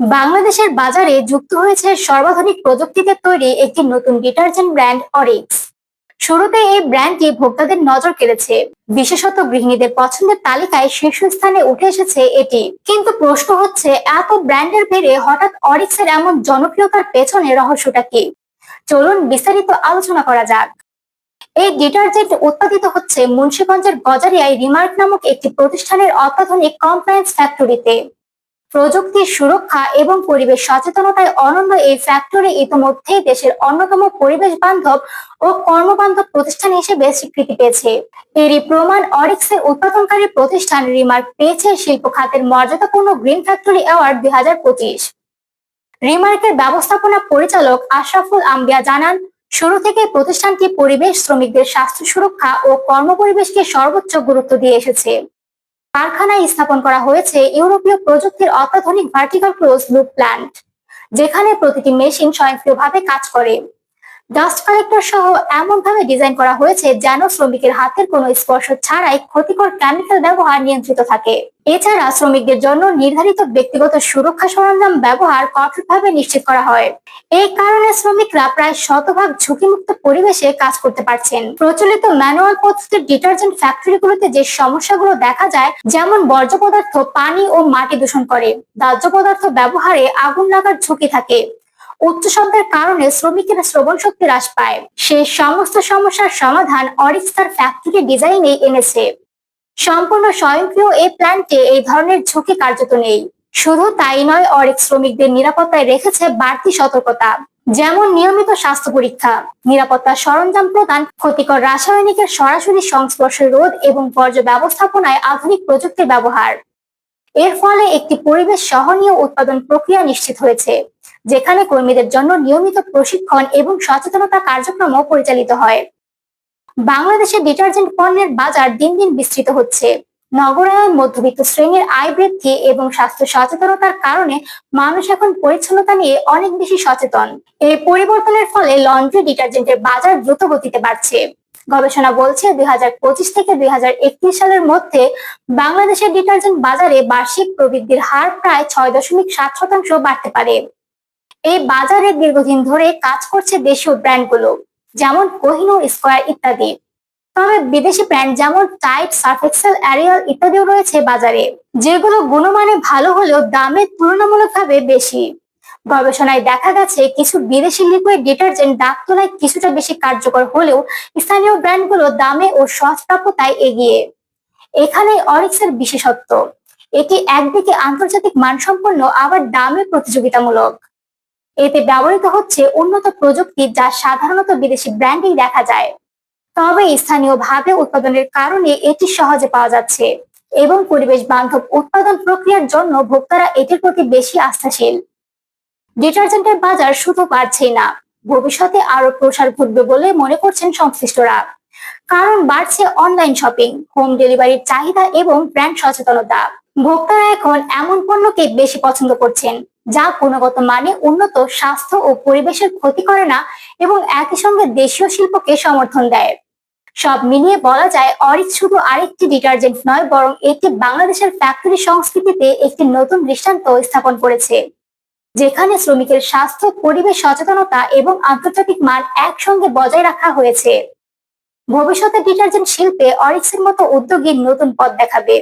বাংলাদেশের বাজারে যুক্ত হয়েছে সর্বাধুনিক প্রযুক্তিতে তৈরি একটি নতুন ডিটারজেন্ট ব্র্যান্ড অরিক্স। শুরুতে এই ব্র্যান্ডটি ভোক্তাদের নজর কেড়েছে। বিশেষত গৃহিণীদের পছন্দের তালিকায় শীর্ষস্থানে উঠে এসেছে এটি। কিন্তু প্রশ্ন হচ্ছে, এত ব্র্যান্ডের বেড়ে হঠাৎ অরিক্সের এমন জনপ্রিয়তার পেছনে রহস্যটা কি? চলুন বিস্তারিত আলোচনা করা যাক। এই ডিটারজেন্ট উৎপাদিত হচ্ছে মুন্সিগঞ্জের গজারিয়ায় রিমার্ক নামক একটি প্রতিষ্ঠানের অত্যাধুনিক কমপ্লায়েন্স ফ্যাক্টরিতে। প্রযুক্তির সুরক্ষা এবং পরিবেশ সচেতনতায় অনন্য এই ফ্যাক্টরি ইতিমধ্যেই দেশের অন্যতম পরিবেশ বান্ধব ও কর্মবান্ধব প্রতিষ্ঠান হিসেবে স্বীকৃতি পেয়েছে। এরই প্রমাণ অরিক্সের উৎপাদনকারী প্রতিষ্ঠান রিমার্ক পেয়েছে শিল্প খাতের মর্যাদাপূর্ণ গ্রিন ফ্যাক্টরি অ্যাওয়ার্ড দুই হাজার পঁচিশ। রিমার্কের ব্যবস্থাপনা পরিচালক আশরাফুল আম্বিয়া জানান, শুরু থেকে প্রতিষ্ঠানটি পরিবেশ শ্রমিকদের স্বাস্থ্য সুরক্ষা ও কর্মপরিবেশকে সর্বোচ্চ গুরুত্ব দিয়ে এসেছে। কারখানায় স্থাপন করা হয়েছে ইউরোপীয় প্রযুক্তির অত্যাধুনিক ভার্টিক্যাল ক্লোজ লুপ প্ল্যান্ট যেখানে প্রতিটি মেশিন স্বয়ংক্রিয়ভাবে কাজ করে। ডাস্ট কালেক্টর সহ এমন ভাবে ডিজাইন করা হয়েছে যেন শ্রমিকের হাতের কোনো স্পর্শ ছাড়াই ক্ষতিকর কেমিক্যাল ব্যবহার নিয়ন্ত্রিত থাকে। এছাড়া শ্রমিকদের জন্য নির্ধারিত ব্যক্তিগত সুরক্ষা সরঞ্জাম ব্যবহার কঠোরভাবে নিশ্চিত করা হয়। এই কারণে শ্রমিকরা প্রায় শতভাগ ঝুঁকিমুক্ত পরিবেশে কাজ করতে পারছেন। প্রচলিত ম্যানুয়াল পদ্ধতির ডিটারজেন্ট ফ্যাক্টরিগুলোতে যে সমস্যাগুলো দেখা যায়, যেমন বর্জ্য পদার্থ পানি ও মাটি দূষণ করে, দাহ্য পদার্থ ব্যবহারে আগুন লাগার ঝুঁকি থাকে। উচ্চ শব্দের কারণে শ্রমিকেরা শ্রবণ শক্তি হ্রাস পায়। সে সমস্ত সমস্যার সমাধান অরিক্স তার ফ্যাক্টরি ডিজাইনে এনেছে। সম্পূর্ণ স্বয়ংক্রিয় এই প্ল্যান্টে এই ধরনের ঝুঁকি কার্যত নেই। শুধু তাই নয় অরিক্স শ্রমিকদের নিরাপত্তায় রেখেছে বাড়তি সতর্কতা, যেমন নিয়মিত স্বাস্থ্য পরীক্ষা, নিরাপত্তা সরঞ্জাম প্রদান, ক্ষতিকর রাসায়নিকের সরাসরি সংস্পর্শ রোধ এবং বর্জ্য ব্যবস্থাপনায় আধুনিক প্রযুক্তির ব্যবহার। এর ফলে একটি পরিবেশ সহনীয় উৎপাদন প্রক্রিয়া নিশ্চিত হয়েছে। যেখানে কর্মীদের জন্য নিয়মিত প্রশিক্ষণ এবং সচেতনতা কার্যক্রম পরিচালিত হয়। বাংলাদেশে ডিটারজেন্ট পণ্যের বাজার দিন দিন বিস্তৃত হচ্ছে। নগরায়ন মধ্যবিত্ত শ্রেণির আয় বৃদ্ধি এবং স্বাস্থ্য সচেতনতার কারণে মানুষ এখন পরিচ্ছন্নতা নিয়ে অনেক বেশি সচেতন। এই পরিবর্তনের ফলে লন্ড্রি ডিটারজেন্টের বাজার দ্রুত গতিতে বাড়ছে। গবেষণা বলছে দুই হাজার পঁচিশ থেকে দুই হাজার একত্রিশ সালের মধ্যে বাংলাদেশের ডিটারজেন্ট বাজারে বার্ষিক প্রবৃদ্ধির হার প্রায় ছয় দশমিক সাত শতাংশ বাড়তে পারে। এই বাজারে দীর্ঘদিন ধরে কাজ করছে দেশীয় ব্র্যান্ডগুলো যেমন কোহিনুর স্কোয়ার ইত্যাদি। তবে বিদেশি ব্র্যান্ড যেমন টাইট সার্ফেক্সেল অ্যারিয়াল ইত্যাদিও রয়েছে বাজারে, যেগুলো গুণমানে ভালো হলেও দামে তুলনামূলকভাবে বেশি। গবেষণায় দেখা গেছে, কিছু বিদেশি লিকুইড ডিটারজেন্ট দাগ তোলায় কিছুটা বেশি কার্যকর হলেও স্থানীয় ব্র্যান্ডগুলো দামে ও সহজপ্রাপ্যতায় এগিয়ে। এখানে অরিক্সের বিশেষত্ব, এটি একদিকে আন্তর্জাতিক মানসম্পন্ন, আবার দামে প্রতিযোগিতামূলক। এতে ব্যবহৃত হচ্ছে উন্নত প্রযুক্তি যা সাধারণত বিদেশি ব্র্যান্ডেই দেখা যায়। তবে স্থানীয়ভাবে উৎপাদনের কারণে এটি সহজে পাওয়া যাচ্ছে এবং পরিবেশ বান্ধব উৎপাদন প্রক্রিয়ার জন্য ভোক্তারা এটির প্রতি বেশি আস্থাশীল। ডিটারজেন্টের বাজার শুধু বাড়ছেই না, ভবিষ্যতে আরও প্রসার ঘটবে বলে মনে করছেন সংশ্লিষ্টরা। কারণ বাড়ছে অনলাইন শপিং, হোম ডেলিভারির চাহিদা এবং ব্র্যান্ড সচেতনতা। ভোক্তারা এখন এমন পণ্যকে বেশি পছন্দ করছেন, যা গুণগত মানে উন্নত স্বাস্থ্য ও পরিবেশের ক্ষতি করে না এবং একই সঙ্গে দেশীয় শিল্পকে সমর্থন দেয়। সব মিলিয়ে বলা যায় অরিক শুধু আরেকটি ডিটারজেন্ট নয়, বরং এটি বাংলাদেশের ফ্যাক্টরি সংস্কৃতিতে একটি নতুন দৃষ্টান্ত স্থাপন করেছে, যেখানে শ্রমিকের স্বাস্থ্য, পরিবেশ সচেতনতা এবং আন্তর্জাতিক মান একসঙ্গে বজায় রাখা হয়েছে। ভবিষ্যতে ডিটারজেন্ট শিল্পে অরিক্সের মতো উদ্যোগী নতুন পথ দেখাবে।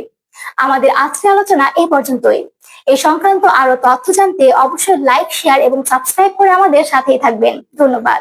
আমাদের আজকের আলোচনা এই পর্যন্তই। এই সংক্রান্ত আরও তথ্য জানতে অবশ্যই লাইক শেয়ার এবং সাবস্ক্রাইব করে আমাদের সাথেই থাকবেন। ধন্যবাদ।